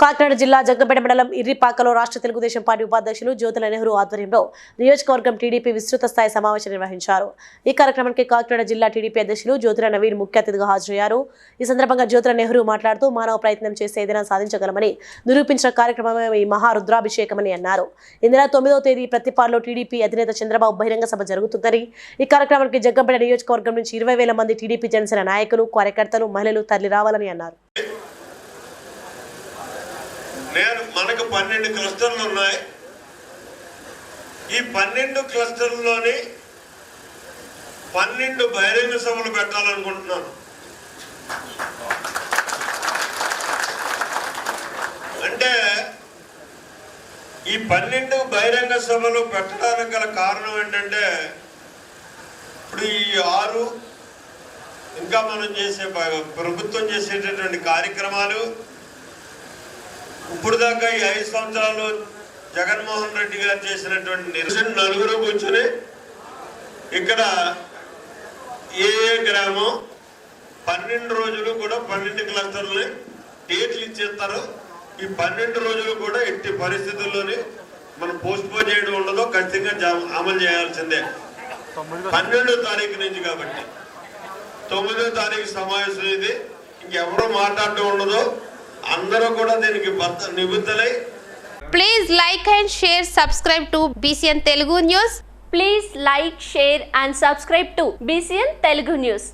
కాకినాడ జిల్లా జగ్గపేట మండలం ఇర్రిపాకలో రాష్ట్ర తెలుగుదేశం పార్టీ ఉపాధ్యక్షులు జ్యోతుల నెహ్రూ ఆధ్వర్యంలో నియోజకవర్గం టీడీపీ విస్తృత స్థాయి సమావేశం నిర్వహించారు. ఈ కార్యక్రమానికి కాకినాడ జిల్లా టీడీపీ అధ్యక్షులు జ్యోతుల నవీన్ ముఖ్య అతిథిగా హాజరయ్యారు. ఈ సందర్భంగా జ్యోతుల నెహ్రూ మాట్లాడుతూ మానవ ప్రయత్నం చేస్తే ఏదైనా సాధించగలమని నిరూపించిన కార్యక్రమమే ఈ మహా రుద్రాభిషేకమని అన్నారు. ఈ నెల తొమ్మిదవ తేదీ ప్రతిపాడులో టీడీపీ అధినేత చంద్రబాబు బహిరంగ సభ జరుగుతుందని ఈ కార్యక్రమానికి జగ్గంపేట నియోజకవర్గం నుంచి ఇరవై వేల మంది టీడీపీ జనసేన నాయకులు కార్యకర్తలు మహిళలు తరలి రావాలని అన్నారు. నేను మనకు పన్నెండు క్లస్టర్లు ఉన్నాయి. ఈ పన్నెండు క్లస్టర్లలోని పన్నెండు బహిరంగ సభలు పెట్టాలనుకుంటున్నాను. అంటే ఈ పన్నెండు బహిరంగ సభలు పెట్టడానికి గల కారణం ఏంటంటే ఇప్పుడు ఈ ఆరు ఇంకా మనం చేసే ప్రభుత్వం చేసేటటువంటి కార్యక్రమాలు ఇప్పుడు దాకా ఈ ఐదు సంవత్సరాలు జగన్మోహన్ రెడ్డి గారు చేసినటువంటి నిరసన నలుగురు కూర్చొని ఇక్కడ ఏ ఏ గ్రామం పన్నెండు రోజులు కూడా పన్నెండు క్లస్టర్లని డేట్లు ఇచ్చేస్తారు. ఈ పన్నెండు రోజులు కూడా ఎట్టి పరిస్థితుల్లోని మనం పోస్ట్ పోన్ చేయడం ఉండదో ఖచ్చితంగా అమలు చేయాల్సిందే. పన్నెండో తారీఖు నుంచి కాబట్టి. తొమ్మిదో తారీఖు సమావేశం ఇది. ఇంకెవరో మాట్లాడటం ఉండదో అందరూ కూడా దీనికి నిబద్ధులై please like and share subscribe to BCN Telugu news please like share and subscribe to BCN Telugu news